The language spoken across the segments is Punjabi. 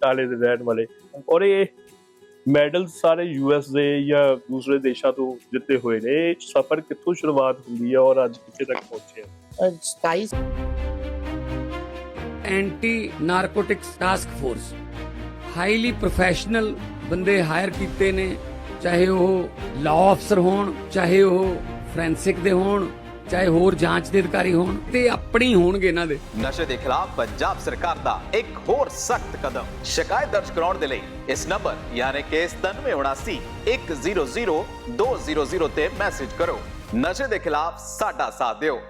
ਬਟਾਲੇ ਦੇ ਰਹਿਣ ਵਾਲੇ। ਔਰ ਇਹ ਮੈਡਲ ਸਾਰੇ ਯੂਐਸ ਦੇ ਜਾਂ ਦੂਸਰੇ ਦੇਸ਼ਾਂ ਤੋਂ ਜਿੱਤੇ ਹੋਏ ਨੇ। ਇਹ ਸਫ਼ਰ ਕਿੱਥੋਂ ਸ਼ੁਰੂਆਤ ਹੁੰਦੀ ਹੈ ਔਰ ਅੱਜ ਕਿੱਥੇ ਤੱਕ ਪਹੁੰਚੇ ਅਹ 27 anti narcotics task force highly professional ਬੰਦੇ ਹਾਇਰ ਕੀਤੇ ਨੇ। ਚਾਹੇ ਉਹ ਲਾਅ ਅਫਸਰ ਹੋਣ ਚਾਹੇ ਉਹ ਫੋਰੈਂਸਿਕ ਦੇ ਹੋਣ ਚਾਹੇ ਹੋਰ ਜਾਂਚ ਦੇ ਅਧਿਕਾਰੀ ਹੋਣ ਤੇ ਆਪਣੀ ਹੋਣਗੇ ਇਹਨਾਂ ਦੇ। ਨਸ਼ੇ ਦੇ ਖਿਲਾਫ ਪੰਜਾਬ ਸਰਕਾਰ ਦਾ ਇੱਕ ਹੋਰ ਸਖਤ ਕਦਮ। ਸ਼ਿਕਾਇਤ ਦਰਜ ਕਰਾਉਣ ਦੇ ਲਈ ਇਸ ਨੰਬਰ ਯਾਨੀ ਕਿ 9779 100 200 ਤੇ ਮੈਸੇਜ ਕਰੋ। ਨਸ਼ੇ ਦੇ ਖਿਲਾਫ ਸਾਡਾ ਸਾਥ ਦਿਓ।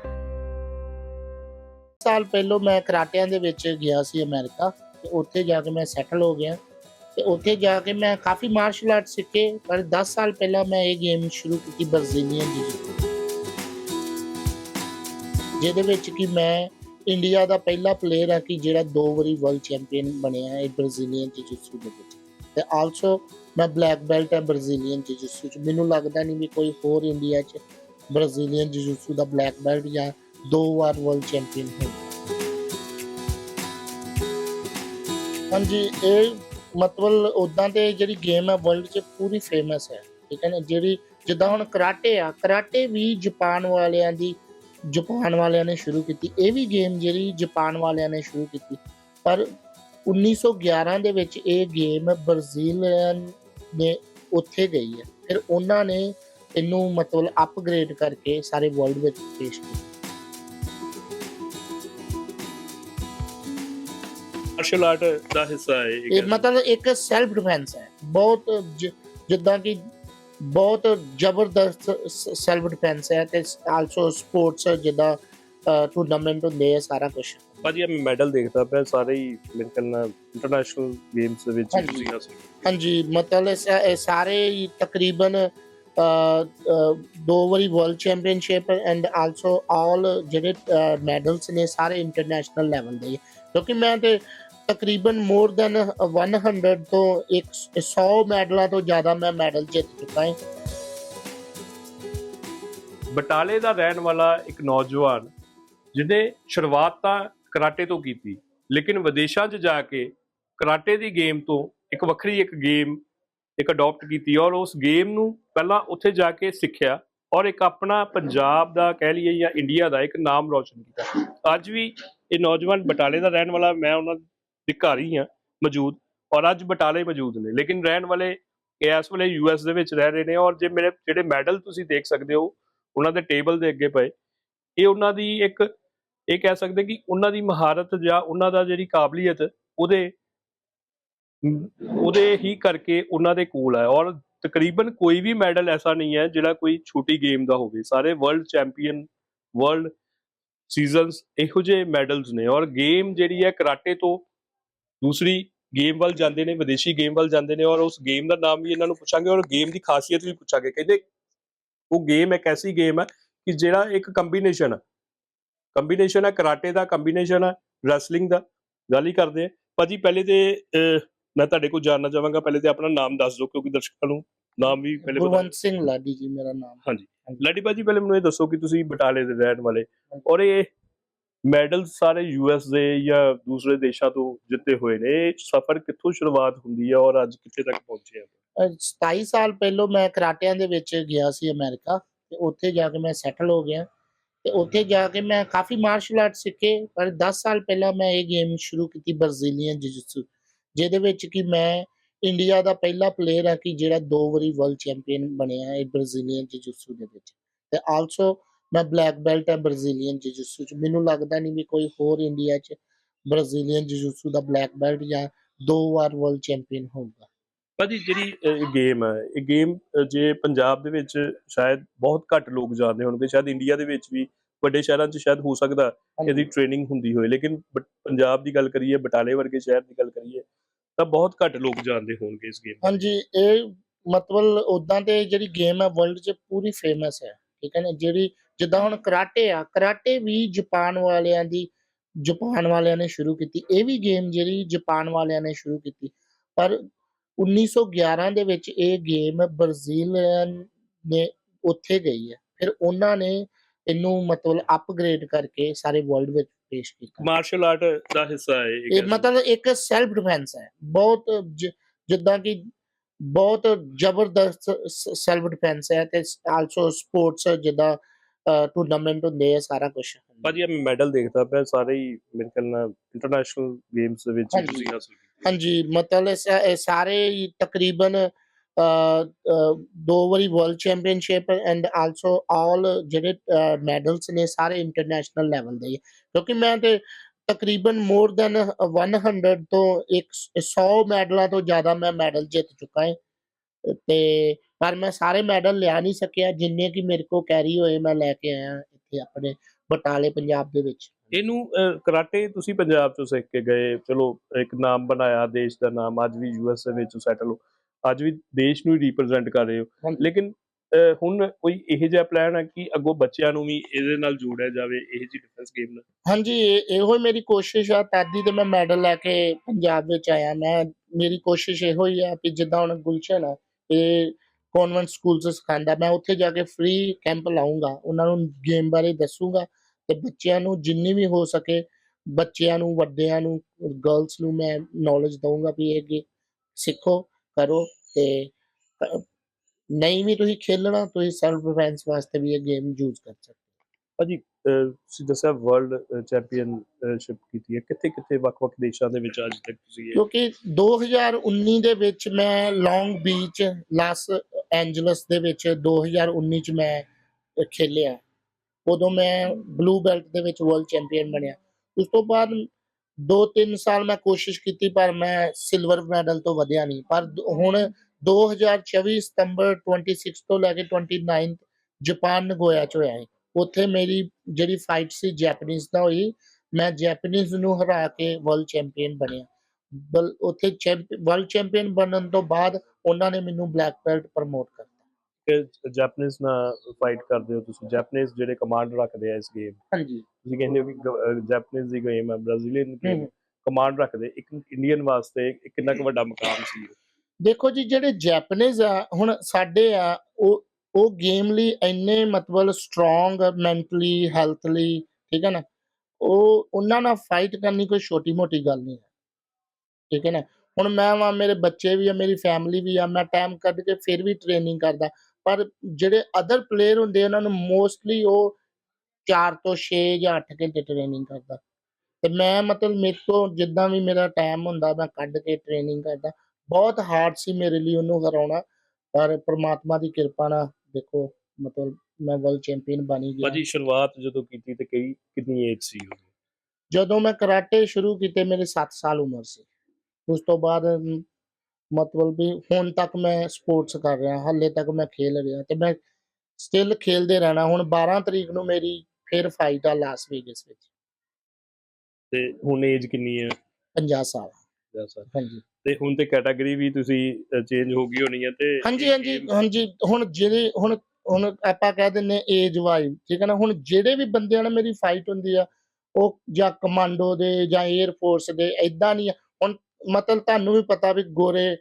ਸਾਲ ਪਹਿਲਾਂ ਮੈਂ ਕਰਾਟਿਆਂ ਦੇ ਵਿੱਚ ਗਿਆ ਸੀ ਅਮਰੀਕਾ ਤੇ ਉੱਥੇ ਜਾ ਕੇ ਮੈਂ ਸੈਟਲ ਹੋ ਗਿਆ। ਤੇ ਉੱਥੇ ਜਾ ਕੇ ਮੈਂ ਕਾਫੀ ਮਾਰਸ਼ਲ ਆਰਟ ਸਿੱਖੇ ਪਰ 10 ਸਾਲ ਪਹਿਲਾਂ ਮੈਂ ਇਹ ਗੇਮ ਸ਼ੁਰੂ ਕੀਤੀ ਬਰਜ਼ੀਲੀਅਨ ਜਿਊ ਜਿਹਦੇ ਵਿੱਚ ਕਿ ਮੈਂ ਇੰਡੀਆ ਦਾ ਪਹਿਲਾ ਪਲੇਅਰ ਆ ਕਿ ਜਿਹੜਾ ਦੋ ਵਾਰੀ ਵਰਲਡ ਚੈਂਪੀਅਨ ਬਣਿਆ ਹੈ ਬਰਜ਼ੀਲੀਅਨ ਜਿਊ ਦੇ ਵਿੱਚ। ਤੇ ਆਲਸੋ ਮੈਂ ਬਲੈਕ ਬੈਲਟ ਹੈ ਬ੍ਰਾਜ਼ੀਲੀਅਨ ਜਿਊ ਚ। ਮੈਨੂੰ ਲੱਗਦਾ ਨਹੀਂ ਵੀ ਕੋਈ ਹੋਰ ਇੰਡੀਆ 'ਚ ਬ੍ਰਾਜ਼ੀਲੀਅਨ ਜਿਊ ਦਾ ਬਲੈਕ ਬੈਲਟ ਜਾਂ ਦੋ ਵਾਰ ਵਰਲਡ ਚੈਂਪੀਅਨ ਹੋਇਆ ਹਾਂਜੀ, ਇਹ ਮਤਲਬ ਉਦਾਂ ਤੇ ਜਿਹੜੀ ਗੇਮ ਹੈ ਵਰਲਡ 'ਚ ਪੂਰੀ ਫੇਮਸ ਹੈ। ਠੀਕ ਹੈ ਨਾ? ਜਿਹੜੀ ਜਿੱਦਾਂ ਹੁਣ ਕਰਾਟੇ ਆ, ਕਰਾਟੇ ਵੀ ਜਾਪਾਨ ਵਾਲਿਆਂ ਦੀ ਜਾਪਾਨ ਵਾਲਿਆਂ ਨੇ ਸ਼ੁਰੂ ਕੀਤੀ। ਇਹ ਵੀ ਗੇਮ ਜਿਹੜੀ ਜਾਪਾਨ ਵਾਲਿਆਂ ਨੇ ਸ਼ੁਰੂ ਕੀਤੀ। ਪਰ 1911 ਦੇ ਵਿੱਚ ਇਹ ਗੇਮ ਬ੍ਰਾਜ਼ੀਲ ਨੇ ਉੱਥੇ ਗਈ ਹੈ। ਫਿਰ ਉਹਨਾਂ ਨੇ ਇਹਨੂੰ ਮਤਲਬ ਅਪਗ੍ਰੇਡ ਕਰਕੇ ਸਾਰੇ ਵਰਲਡ ਵਿੱਚ ਪੇਸ਼ ਕੀਤਾ। ਮਾਰਸ਼ਲ ਆਰਟ ਦਾ ਹਿੱਸਾ ਹੈ ਇਹ ਮਤਲਬ ਇੱਕ ਸੈਲਫ ਡਿਫੈਂਸ ਹੈ। ਬਹੁਤ ਜਿੱਦਾਂ ਕਿ ਬਹੁਤ ਜ਼ਬਰਦਸਤ ਸੈਲਫ ਡਿਫੈਂਸ ਹੈ ਤੇ ਆਲਸੋ ਸਪੋਰਟਸ ਜਿੱਦਾਂ ਟੂਰਨਾਮੈਂਟ ਹੁੰਦੇ ਆ ਸਾਰਾ ਕੁਝ ਭਾਜੀ ਮੈਂ ਮੈਡਲ ਦੇਖਦਾ ਪਿਆ ਸਾਰੇ ਹੀ ਲਿੰਕਨ ਇੰਟਰਨੈਸ਼ਨਲ ਗੇਮਸ ਦੇ ਵਿੱਚ ਹਾਂਜੀ। ਤੁਸੀਂ ਹਾਂਜੀ ਮਤਲਬ ਸਾਰੇ ਹੀ ਤਕਰੀਬਨ ਦੋ ਵਾਰੀ world championship and also all ਜਿਹੜੇ ਮੈਡਲਸ ਨੇ ਸਾਰੇ ਇੰਟਰਨੈਸ਼ਨਲ ਲੈਵਲ ਦੇ। ਕਿਉਂਕਿ ਮੈਂ ਤੇ ਤਕਰੀਬਨ ਮੋਰ ਦੈਨ 100 ਤੋਂ 100 ਮੈਡਲਾਂ ਤੋਂ ਜ਼ਿਆਦਾ ਮੈਂ ਮੈਡਲ ਜਿੱਤ ਚੁੱਕਾ ਹਾਂ। ਬਟਾਲੇ ਦਾ ਰਹਿਣ ਵਾਲਾ ਇੱਕ ਨੌਜਵਾਨ, ਜਿਹਨੇ ਸ਼ੁਰੂਆਤ ਤਾਂ ਕਰਾਟੇ ਤੋਂ ਕੀਤੀ, ਲੇਕਿਨ ਵਿਦੇਸ਼ਾਂ 'ਚ ਜਾ ਕੇ ਕਰਾਟੇ ਦੀ ਗੇਮ ਤੋਂ ਇੱਕ ਵੱਖਰੀ ਇੱਕ ਗੇਮ ਇੱਕ ਅਡਾਪਟ ਕੀਤੀ ਔਰ ਉਸ ਗੇਮ ਨੂੰ ਪਹਿਲਾਂ ਉੱਥੇ ਜਾ ਕੇ ਸਿੱਖਿਆ ਔਰ ਇੱਕ ਆਪਣਾ ਪੰਜਾਬ ਦਾ ਕਹਿ ਲਈਏ ਜਾਂ ਇੰਡੀਆ ਦਾ ਇੱਕ ਨਾਮ ਰੌਸ਼ਨ ਕੀਤਾ। ਅੱਜ ਵੀ ਇਹ ਨੌਜਵਾਨ ਬਟਾਲੇ ਦਾ ਰਹਿਣ ਵਾਲਾ, ਮੈਂ ਉਹਨਾਂ ਅਧਿਕਾਰੀ ਆ, ਮੌਜੂਦ ਔਰ ਅੱਜ ਬਟਾਲੇ ਮੌਜੂਦ ਨੇ। ਲੇਕਿਨ ਰਹਿਣ ਵਾਲੇ ਇਸ ਵੇਲੇ ਯੂਐਸ ਦੇ ਵਿੱਚ ਰਹਿ ਰਹੇ ਨੇ ਔਰ ਜੇ ਮੇਰੇ ਜਿਹੜੇ ਮੈਡਲ ਤੁਸੀਂ ਦੇਖ ਸਕਦੇ ਹੋ, ਉਹਨਾਂ ਦੇ ਟੇਬਲ ਦੇ ਅੱਗੇ ਪਏ, ਇਹ ਉਹਨਾਂ ਦੀ ਇੱਕ, ਇਹ ਕਹਿ ਸਕਦੇ ਕਿ ਉਹਨਾਂ ਦੀ ਮਹਾਰਤ ਜਾਂ ਉਹਨਾਂ ਦਾ ਜਿਹੜੀ ਕਾਬਲੀਅਤ, ਉਹਦੇ ਉਹਦੇ ਹੀ ਕਰਕੇ ਉਹਨਾਂ ਦੇ ਕੋਲ ਹੈ ਔਰ ਤਕਰੀਬਨ ਕੋਈ ਵੀ ਮੈਡਲ ਐਸਾ ਨਹੀਂ ਹੈ ਜਿਹੜਾ ਕੋਈ ਛੋਟੀ ਗੇਮ ਦਾ ਹੋਵੇ। ਸਾਰੇ ਵਰਲਡ ਚੈਂਪੀਅਨ ਵਰਲਡ ਸੀਜ਼ਨਸ ਇਹੋ ਜਿਹੇ ਮੈਡਲਸ ਨੇ। ਔਰ ਗੇਮ ਜਿਹੜੀ ਹੈ ਕਰਾਟੇ ਤੋਂ ਦੂਸਰੀ ਗੇਮ ਵੱਲ ਜਾਂਦੇ ਨੇ ਵਿਦੇਸ਼ੀ ਗੇਮ ਵੱਲ ਜਾਂਦੇ ਨੇ ਔਰ ਉਸ ਗੇਮ ਦਾ ਨਾਮ ਵੀ ਇਹਨਾਂ ਨੂੰ ਪੁੱਛਾਂਗੇ ਔਰ ਗੇਮ ਦੀ ਖਾਸੀਅਤ ਵੀ ਪੁੱਛਾਂਗੇ। ਕਹਿੰਦੇ ਉਹ ਗੇਮ ਇੱਕ ਐਸੀ ਗੇਮ ਹੈ ਕਿ ਜਿਹੜਾ ਇੱਕ ਕੰਬੀਨੇਸ਼ਨ ਹੈ ਕੰਬੀਨੇਸ਼ਨ ਹੈ ਕਰਾਟੇ ਦਾ ਕੰਬੀਨੇਸ਼ਨ ਹੈ ਰੈਸਲਿੰਗ ਦਾ। ਗੱਲ ਹੀ ਕਰਦੇ ਆ ਭਾਜੀ ਪਹਿਲੇ ਤੇ ਮੈਂ ਤੁਹਾਡੇ ਕੋਲ ਜਾਣਨਾ ਚਾਹਾਂਗਾ ਪਹਿਲੇ ਤੇ ਆਪਣਾ ਨਾਮ ਦੱਸ ਦਿਓ ਕਿਉਂਕਿ ਦਰਸ਼ਕਾਂ ਨੂੰ ਨਾਮ ਵੀ ਪਹਿਲੇ ਗੁਰਵੰਤ ਸਿੰਘ ਲਾਡੀ ਜੀ ਮੇਰਾ ਨਾਮ। ਹਾਂਜੀ। ਲਾਡੀ ਭਾਜੀ ਪਹਿਲੇ ਮੈਨੂੰ ਇਹ ਦੱਸੋ ਕਿ ਤੁਸੀਂ ਬਟਾਲੇ ਦੇ ਰਹਿਣ ਵਾਲੇ ਔਰ ਇਹ ਮੈਡਲ ਸਾਰੇ ਯੂਐਸ ਦੇ ਜਾਂ ਦੂਸਰੇ ਦੇਸ਼ਾਂ ਤੋਂ ਜਿੱਤੇ ਹੋਏ ਨੇ। ਸਫ਼ਰ ਕਿੱਥੋਂ ਸ਼ੁਰੂਆਤ ਹੁੰਦੀ ਹੈ ਔਰ ਅੱਜ ਕਿੱਥੇ ਤੱਕ ਪਹੁੰਚੇ ਆ? 27 ਸਾਲ ਪਹਿਲਾਂ ਮੈਂ ਕਰਾਟਿਆਂ ਦੇ ਵਿੱਚ ਗਿਆ ਸੀ ਅਮਰੀਕਾ ਤੇ ਉੱਥੇ ਜਾ ਕੇ ਮੈਂ ਸੈਟਲ ਹੋ ਗਿਆ। ਤੇ ਉੱਥੇ ਜਾ ਕੇ ਮੈਂ ਕਾਫੀ ਮਾਰਸ਼ਲ ਆਰਟ ਸਿੱਖੇ, ਪਰ 10 ਸਾਲ ਪਹਿਲਾਂ ਮੈਂ ਇਹ ਗੇਮ ਸ਼ੁਰੂ ਕੀਤੀ ਬਰਜ਼ੀਲੀਅਨ ਜਿਊ ਜਿਹਦੇ ਵਿੱਚ ਕਿ ਮੈਂ ਇੰਡੀਆ ਦਾ ਪਹਿਲਾ ਪਲੇਅਰ ਆ ਕਿ ਜਿਹੜਾ ਦੋ ਵਾਰੀ ਵਰਲਡ ਚੈਂਪੀਅਨ ਬਣਿਆ ਹੈ ਬਰਜ਼ੀਲੀਅਨ ਜਿਊ ਦੇ ਵਿੱਚ। ਤੇ ਆਲਸੋ ਮੈਂ ਬਲੈਕ ਬੈਲਟ ਹੈ ਬਰਜ਼ੀਲੀਅਨ ਜਿਊ ਚ। ਮੈਨੂੰ ਲੱਗਦਾ ਨਹੀਂ ਵੀ ਕੋਈ ਹੋਰ ਇੰਡੀਆ 'ਚ ਬਰਜ਼ੀਲੀਅਨ ਜਿਊ ਦਾ ਬਲੈਕ ਬੈਲਟ ਜਾਂ ਦੋ ਵਾਰ ਵਰਲਡ ਚੈਂਪੀਅਨ ਹੋਊਗਾ। ਭਾਜੀ ਜਿਹੜੀ ਇਹ ਗੇਮ ਹੈ ਇਹ ਗੇਮ ਜੇ ਪੰਜਾਬ ਦੇ ਵਿੱਚ ਸ਼ਾਇਦ ਬਹੁਤ ਘੱਟ ਲੋਕ ਜਾਣਦੇ ਹੋਣਗੇ ਸ਼ਾਇਦ ਇੰਡੀਆ ਦੇ ਵਿੱਚ ਵੀ ਵੱਡੇ ਸ਼ਹਿਰਾਂ 'ਚ ਸ਼ਾਇਦ ਹੋ ਸਕਦਾ ਇਹਦੀ ਟ੍ਰੇਨਿੰਗ ਹੁੰਦੀ ਹੋਏ ਲੇਕਿਨ ਪੰਜਾਬ ਦੀ ਗੱਲ ਕਰੀਏ ਬਟਾਲੇ ਵਰਗੇ ਸ਼ਹਿਰ ਦੀ ਗੱਲ ਕਰੀਏ ਤਾਂ ਬਹੁਤ ਘੱਟ ਲੋਕ ਜਾਣਦੇ ਹੋਣਗੇ ਇਸ ਗੇਮ ਹਾਂਜੀ ਇਹ ਮਤਲਬ ਉਦਾਂ ਤੇ ਜਿਹੜੀ ਗੇਮ ਹੈ ਵਰਲਡ 'ਚ ਪੂਰੀ ਫੇਮਸ ਹੈ। ਠੀਕ ਹੈ ਨਾ ਜਿਹੜੀ ਜਿੱਦਾਂ ਹੁਣ ਕਰਾਟੇ ਆ ਕਰਾਟੇ ਵੀ ਜਾਪਾਨ ਵਾਲਿਆਂ ਦੀ ਜਾਪਾਨ ਵਾਲਿਆਂ ਨੇ ਸ਼ੁਰੂ ਕੀਤੀ ਇਹ ਵੀ ਗੇਮ ਜਿਹੜੀ ਜਾਪਾਨ ਵਾਲਿਆਂ ਨੇ ਸ਼ੁਰੂ ਕੀਤੀ ਪਰ 1911 ਦੇ ਵਿੱਚ ਇਹ ਗੇਮ ਬ੍ਰਾਜ਼ੀਲ ਨੇ ਉੱਥੇ ਗਈ ਹੈ ਫਿਰ ਉਹਨਾਂ ਨੇ ਇਹਨੂੰ ਮਤਲਬ ਅਪਗ੍ਰੇਡ ਕਰਕੇ ਸਾਰੇ ਵਰਲਡ ਵਿੱਚ ਪੇਸ਼ ਕੀਤਾ। ਮਾਰਸ਼ਲ ਆਰਟ ਦਾ ਹਿੱਸਾ ਹੈ ਇਹ ਮਤਲਬ ਇੱਕ ਸੈਲਫ ਡਿਫੈਂਸ ਹੈ ਬਹੁਤ ਜਿੱਦਾਂ ਕਿ ਬਹੁਤ ਜ਼ਬਰਦਸਤ ਸੈਲਫ ਡਿਫੈਂਸ ਹੈ ਤੇ ਆਲਸੋ ਸਪੋਰਟਸ ਜਿੱਦਾਂ ਟੂਰਨਾਮੈਂਟ ਹੁੰਦੇ ਆ ਸਾਰਾ ਕੁਝ ਭਾਜੀ ਮੈਂ ਮੈਡਲ ਦੇਖਦਾ ਪਿਆ ਸਾਰੇ ਹੀ ਮੇਰੇ ਖਿਆਲ ਨਾਲ ਇੰਟਰਨੈਸ਼ਨਲ ਗੇਮਸ ਦੇ ਵਿੱਚ। ਤੁਸੀਂ ਹਾਸਲ ਕੀਤੇ ਹਾਂਜੀ ਮਤਲਬ ਸਾਰੇ ਹੀ ਤਕਰੀਬਨ ਦੋ ਵਾਰੀ world championship and also all ਜਿਹੜੇ ਮੈਡਲਸ ਨੇ ਸਾਰੇ ਇੰਟਰਨੈਸ਼ਨਲ ਲੈਵਲ ਦੇ। ਕਿਉਂਕਿ ਮੈਂ ਤੇ ਤਕਰੀਬਨ ਮੋਰ ਦੈਨ 100 ਤੋਂ ਇੱਕ 100 ਮੈਡਲਾਂ ਤੋਂ ਜ਼ਿਆਦਾ ਮੈਂ ਮੈਡਲ ਜਿੱਤ ਚੁੱਕਾ ਹਾਂ ਤੇ ਪਰ ਮੈਂ ਸਾਰੇ ਮੈਡਲ ਲਿਆ ਨਹੀਂ ਸਕਿਆ ਜਿੰਨੇ ਕਿ ਮੇਰੇ ਕੋ ਕੈਰੀ ਹੋਏ ਮੈਂ ਲੈ ਕੇ ਆਇਆ ਇੱਥੇ ਆਪਣੇ ਬਟਾਲੇ ਪੰਜਾਬ ਦੇ ਵਿੱਚ। ਇਹਨੂੰ ਕਰਾਟੇ ਤੁਸੀਂ ਪੰਜਾਬ ਤੋਂ ਸਿੱਖ ਕੇ ਗਏ। ਚਲੋ ਇੱਕ ਨਾਮ ਬਣਾਇਆ ਦੇਸ਼ ਦਾ ਨਾਮ ਅੱਜ ਵੀ ਯੂਐਸ ਦੇ ਵਿੱਚ ਸੈਟਲ ਹੋ। ਅੱਜ ਵੀ ਦੇਸ਼ ਨੂੰ ਹੀ ਰਿਪਰੈਜ਼ੈਂਟ ਕਰ ਰਹੇ ਹੋ। ਲੇਕਿਨ ਹੁਣ ਕੋਈ ਇਹੋ ਜਿਹਾ ਪਲਾਨ ਹੈ ਕਿ ਅੱਗੋਂ ਬੱਚਿਆਂ ਨੂੰ ਵੀ ਇਹਦੇ ਨਾਲ ਜੋੜਿਆ ਜਾਵੇ, ਇਹ ਜੀ ਡਿਫੈਂਸ ਗੇਮ ਨਾਲ? ਹਾਂਜੀ, ਇਹੋ ਹੀ ਮੇਰੀ ਕੋਸ਼ਿਸ਼ ਆ। ਤਾਦੀ ਤੇ ਮੈਂ ਮੈਡਲ ਲੈ ਕੇ ਪੰਜਾਬ ਵਿੱਚ ਆਇਆ। ਮੈਂ, ਮੇਰੀ ਕੋਸ਼ਿਸ਼ ਇਹੋ ਹੀ ਆ ਕਿ ਜਿੱਦਾਂ ਹੁਣ ਗੁਲਸ਼ਨ ਆ ਇਹ ਕਨਵੈਂਟ ਸਕੂਲ ਚ ਸਿਖਾਉਂਦਾ, ਮੈਂ ਉੱਥੇ ਜਾ ਕੇ ਫ੍ਰੀ ਕੈਂਪ ਲਾਉਂਗਾ ਉਹਨਾਂ ਨੂੰ ਗੇਮ ਬਾਰੇ ਦੱਸੂਗਾ ਤੇ ਬੱਚਿਆਂ ਨੂੰ ਜਿੰਨੀ ਵੀ ਹੋ ਸਕੇ, ਬੱਚਿਆਂ ਨੂੰ, ਵੱਡਿਆਂ ਨੂੰ ਗਰਲਸ ਨੂੰ ਮੈਂ ਨੌਲੇਜ ਦਊਂਗਾ ਵੀ ਇਹ ਸਿੱਖੋ, ਕਰੋ ਤੇ ਨਹੀਂ ਵੀ ਤੁਸੀਂ ਖੇਲਣਾ ਤੁਸੀਂ ਸੈਲਫ ਡਿਫੈਂਸ ਵਾਸਤੇ ਵੀ ਇਹ ਗੇਮ ਯੂਜ਼ ਕਰ ਸਕਦੇ ਹੋ। ਭਾਜੀ ਤੁਸੀਂ ਦੱਸਿਆ ਵਰਲਡ ਚੈਂਪੀਅਨਸ਼ਿਪ ਕੀਤੀ ਹੈ। ਕਿੱਥੇ ਕਿੱਥੇ ਵੱਖ-ਵੱਖ ਦੇਸ਼ਾਂ ਦੇ ਵਿੱਚ ਅੱਜ ਤੱਕ ਤੁਸੀਂ ਇਹ ਕਿਉਂਕਿ 2019 ਦੇ ਵਿੱਚ ਮੈਂ ਲੌਂਗ ਬੀਚ ਲਾਸ ਐਂਜਲਸ ਦੇ ਵਿੱਚ 2019 ਚ ਮੈਂ ਖੇਲਿਆ। ਉਦੋਂ ਮੈਂ ਬਲੂ ਬੈਲਟ ਦੇ ਵਿੱਚ ਵਰਲਡ ਚੈਂਪੀਅਨ ਬਣਿਆ। ਉਸ ਤੋਂ ਬਾਅਦ 2-3 ਸਾਲ ਮੈਂ ਕੋਸ਼ਿਸ਼ ਕੀਤੀ ਪਰ ਮੈਂ ਸਿਲਵਰ ਮੈਡਲ ਤੋਂ ਵਧਿਆ ਨਹੀਂ। ਪਰ ਹੁਣ 2024 ਸਤੰਬਰ 26 ਤੋਂ ਲੈ ਕੇ 29 ਜਾਪਾਨ ਨਗੋਇਆ ਚ ਹੋਇਆ ਹੈ। ਉੱਥੇ ਮੇਰੀ ਜਿਹੜੀ ਫਾਈਟ ਸੀ ਜੈਪਨੀਜ਼ ਨਾਲ ਹੋਈ ਮੈਂ ਜੈਪਨੀਜ਼ ਨੂੰ ਹਰਾ ਕੇ ਵਰਲਡ ਚੈਂਪੀਅਨ ਬਣਿਆ। ਬਲ ਉੱਥੇ ਵਰਲਡ ਚੈਂਪੀਅਨ ਬਣਨ ਤੋਂ ਬਾਅਦ ਉਹਨਾਂ ਨੇ ਮੈਨੂੰ ਬਲੈਕ ਬੈਲਟ ਪ੍ਰਮੋਟ ਕਰਤਾ। ਕਿ ਜੈਪਨੀਜ਼ ਨਾਲ ਫਾਈਟ ਕਰਦੇ ਹੋ ਤੁਸੀਂ? ਜੈਪਨੀਜ਼ ਜਿਹੜੇ ਕਮਾਂਡ ਰੱਖਦੇ ਆ ਇਸ ਗੇਮ ਹਾਂਜੀ। ਤੁਸੀਂ ਕਹਿੰਦੇ ਹੋ ਕਿ ਜੈਪਨੀਜ਼ ਦੀ ਗੇਮ ਹੈ। Brazilian game. ਕਮਾਂਡ ਰੱਖਦੇ ਇੱਕ ਇੰਡੀਅਨ ਵਾਸਤੇ ਕਿੰਨਾ ਕੁ ਵੱਡਾ ਮੁਕਾਮ ਸੀ। ਦੇਖੋ ਜੀ, ਜਿਹੜੇ ਜੈਪਨੀਜ਼ ਆ, ਹੁਣ ਸਾਡੇ ਆ, ਉਹ ਉਹ ਗੇਮ ਲਈ ਇੰਨੇ ਮਤਲਬ ਸਟਰੋਂਗ ਮੈਂਟਲੀ ਹੈਲਥ ਲਈ ਠੀਕ ਹੈ ਨਾ? ਉਹ, ਉਹਨਾਂ ਨਾਲ ਫਾਈਟ ਕਰਨੀ ਕੋਈ ਛੋਟੀ ਮੋਟੀ ਗੱਲ ਨਹੀਂ ਹੈ। ਠੀਕ ਹੈ ਨਾ? ਹੁਣ ਮੈਂ ਵਾਂ, ਮੇਰੇ ਬੱਚੇ ਵੀ ਆ, ਮੇਰੀ ਫੈਮਿਲੀ ਵੀ ਆ, ਮੈਂ ਟਾਈਮ ਕੱਢ ਕੇ ਫਿਰ ਵੀ ਟ੍ਰੇਨਿੰਗ ਕਰਦਾ। ਪਰ ਜਿਹੜੇ ਅਦਰ ਪਲੇਅਰ ਹੁੰਦੇ ਉਹਨਾਂ ਨੂੰ ਮੋਸਟਲੀ ਉਹ 4 ਤੋਂ 6 ਜਾਂ 8 ਘੰਟੇ ਟ੍ਰੇਨਿੰਗ ਕਰਦਾ। ਤੇ ਮੈਂ ਮਤਲਬ ਮੇਰੇ ਤੋਂ ਜਿੱਦਾਂ ਵੀ ਮੇਰਾ ਟਾਈਮ ਹੁੰਦਾ, ਮੈਂ ਕੱਢ ਕੇ ਟ੍ਰੇਨਿੰਗ ਕਰਦਾ। ਬਹੁਤ ਹਾਰਡ ਸੀ ਮੇਰੇ ਲਈ ਉਹਨੂੰ ਹਰਾਉਣਾ ਪਰ ਪ੍ਰਮਾਤਮਾ ਦੀ ਕਿਰਪਾ ਨਾਲ ਦੇਖੋ ਮਤਲਬ ਮੈਂ ਵਰਲਡ ਚੈਂਪੀਅਨ ਬਣੀ ਗਿਆ। ਭਾਜੀ ਸ਼ੁਰੂਆਤ ਜਦੋਂ ਕੀਤੀ ਤੇ ਕਈ ਕਿੰਨੀ ਏਜ ਸੀ ਜਦੋਂ ਮੈਂ ਕਰਾਟੇ ਸ਼ੁਰੂ ਕੀਤੇ ਮੇਰੇ 7 ਸਾਲ ਉਮਰ ਸੀ। ਉਸ ਤੋਂ ਬਾਅਦ ਮਤਲਬ ਵੀ ਹੁਣ ਤੱਕ ਮੈਂ ਸਪੋਰਟਸ ਕਰ ਰਿਹਾ ਹਾਲੇ ਤੱਕ ਮੈਂ ਖੇਲ ਰਿਹਾ ਤੇ ਮੈਂ ਸਟਿਲ ਖੇਲਦੇ ਰਹਿਣਾ। ਹੁਣ 12 ਤਰੀਕ ਨੂੰ ਮੇਰੀ ਫਿਰ ਫਾਈਟ ਆ ਲਾਸ ਵੇਗਸ ਵਿੱਚ। ਤੇ ਹੁਣ ਏਜ ਕਿੰਨੀ ਹੈ? 50 ਸਾਲ। ਦੱਸ ਸਾਲ। ਹਾਂਜੀ। ਤੇ ਹੁਣ ਤੇ ਕੈਟਾਗਰੀ ਵੀ ਤੁਸੀਂ ਚੇਂਜ ਹੋ ਗਈ ਹੋਣੀ ਹੈ ਤੇ ਹਾਂਜੀ ਹਾਂਜੀ ਹਾਂਜੀ ਹੁਣ ਜਿਹੜੇ ਹੁਣ ਹੁਣ ਆਪਾਂ ਕਹਿ ਦਿੰਨੇ ਏਜ ਵਾਈਜ਼ ਠੀਕ ਹੈ ਨਾ? ਹੁਣ ਜਿਹੜੇ ਵੀ ਬੰਦਿਆਂ ਨਾਲ ਮੇਰੀ ਫਾਈਟ ਹੁੰਦੀ ਆ ਉਹ ਜਾਂ ਕਮਾਂਡੋ ਦੇ ਜਾਂ 에ਅਰ ਫੋਰਸ ਦੇ ਐਦਾਂ ਨਹੀਂ। ਹੁਣ ਮਤਲਬ ਤੁਹਾਨੂੰ ਵੀ ਪਤਾ ਵੀ ਗੋਰੇ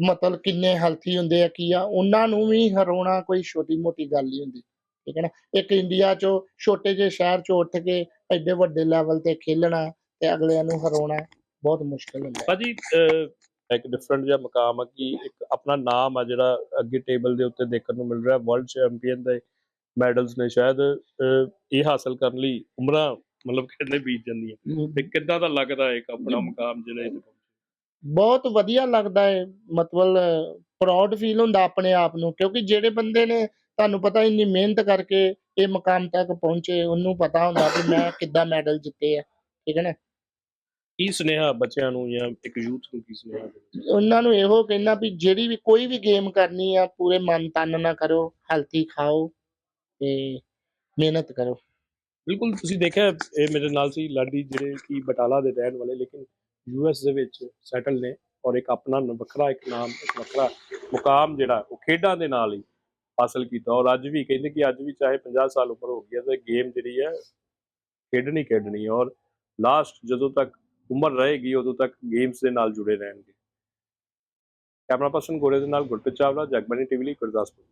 ਮਤਲਬ ਕਿੰਨੇ ਹੈਲਥੀ ਹੁੰਦੇ ਆ ਕੀ ਆ। ਉਹਨਾਂ ਨੂੰ ਵੀ ਹਰਾਉਣਾ ਕੋਈ ਛੋਟੀ ਮੋਟੀ ਗੱਲ ਨਹੀਂ ਹੁੰਦੀ ਠੀਕ ਹੈ ਨਾ? ਇੱਕ ਇੰਡੀਆ ਚੋਂ ਛੋਟੇ ਜਿਹੇ ਸ਼ਹਿਰ ਚੋਂ ਉੱਠ ਕੇ ਐਡੇ ਵੱਡੇ ਲੈਵਲ ਤੇ ਖੇਲਣਾ ਤੇ ਅਗਲਿਆਂ ਨੂੰ ਹਰਾਉਣਾ। ਬਹੁਤ ਮੁਸ਼ਕਲ ਹੁੰਦਾ ਹੈ। ਭਾਜੀ ਅਹ, ਇੱਕ ਡਿਫਰੈਂਟ ਜਿਹਾ ਮਕਾਮ ਆ ਕਿ ਇੱਕ ਆਪਣਾ ਨਾਮ ਆ ਜਿਹੜਾ ਅੱਗੇ ਟੇਬਲ ਦੇ ਉੱਤੇ ਦੇਖਣ ਨੂੰ ਮਿਲ ਰਿਹਾ ਵਰਲਡ ਚੈਂਪੀਅਨ ਦੇ ਮੈਡਲਸ ਨੇ ਸ਼ਾਇਦ ਅਹ, ਇਹ ਹਾਸਲ ਕਰਨ ਲਈ ਉਮਰਾਂ ਮਤਲਬ ਕਿੰਨੇ ਬੀਤ ਜਾਂਦੀਆਂ। ਤੇ ਕਿੱਦਾਂ ਦਾ ਲੱਗਦਾ ਹੈ ਇੱਕ ਆਪਣਾ। ਮੁਕਾਮ ਜਿਹੜਾ ਇਹ ਬਹੁਤ ਵਧੀਆ ਲੱਗਦਾ ਹੈ। ਮਤਲਬ ਪ੍ਰਾਊਡ ਫੀਲ ਹੁੰਦਾ ਆਪਣੇ ਆਪ ਨੂੰ ਕਿਉਂਕਿ ਜਿਹੜੇ ਬੰਦੇ ਨੇ ਤੁਹਾਨੂੰ ਪਤਾ ਇੰਨੀ ਮਿਹਨਤ ਕਰਕੇ ਇਹ ਮੁਕਾਮ ਤੱਕ ਪਹੁੰਚੇ ਉਹਨੂੰ ਪਤਾ ਹੁੰਦਾ ਕਿ ਮੈਂ ਕਿੱਦਾਂ ਮੈਡਲ ਜਿੱਤੇ ਆ ਠੀਕ ਹੈ ਨਾ? ਕੀ ਸੁਨੇਹਾ ਬੱਚਿਆਂ ਨੂੰ ਜਾਂ ਇੱਕ ਯੂਥ ਨੂੰ ਕੀ ਸੁਨੇਹਾ? ਉਹਨਾਂ ਨੂੰ ਇਹੋ ਕਹਿਣਾ ਵੀ ਜਿਹੜੀ ਵੀ ਕੋਈ ਵੀ ਗੇਮ ਕਰਨੀ ਆ ਪੂਰੇ ਮਨ ਤਨ ਨਾਲ ਕਰੋ ਹੈਲਥੀ ਖਾਓ ਤੇ ਮਿਹਨਤ ਕਰੋ। ਬਿਲਕੁਲ ਤੁਸੀਂ ਦੇਖਿਆ ਇਹ ਮੇਰੇ ਨਾਲ ਸੀ ਲਾਡੀ ਜਿਹੜੇ ਕਿ ਬਟਾਲਾ ਦੇ ਰਹਿਣ ਵਾਲੇ ਲੇਕਿਨ ਯੂਐਸ ਦੇ ਵਿੱਚ ਸੈਟਲ ਨੇ ਔਰ ਇੱਕ ਆਪਣਾ ਵੱਖਰਾ ਇੱਕ ਨਾਮ ਇੱਕ ਵੱਖਰਾ ਮੁਕਾਮ ਜਿਹੜਾ ਉਹ ਖੇਡਾਂ ਦੇ ਨਾਲ ਹੀ ਹਾਸਲ ਕੀਤਾ। ਔਰ ਅੱਜ ਵੀ ਕਹਿੰਦੇ ਕਿ ਅੱਜ ਵੀ ਚਾਹੇ 50 ਸਾਲ ਉਮਰ ਹੋ ਗਈ ਹੈ ਤੇ ਗੇਮ ਜਿਹੜੀ ਹੈ ਖੇਡਣੀ ਖੇਡਣੀ ਔਰ ਲਾਸਟ ਜਦੋਂ ਤੱਕ ਉਮਰ ਰਹੇਗੀ, ਉਦੋਂ ਤੱਕ ਗੇਮਸ ਦੇ ਨਾਲ ਜੁੜੇ ਰਹਿਣਗੇ। ਕੈਮਰਾ ਪਰਸਨ ਗੋਰੇ ਦੇ ਨਾਲ ਗੁਰਪ੍ਰੀਤ ਚਾਵਲਾ ਜਗਬਾਨੀ ਟੀਵੀ ਲਈ ਗੁਰਦਾਸਪੁਰ।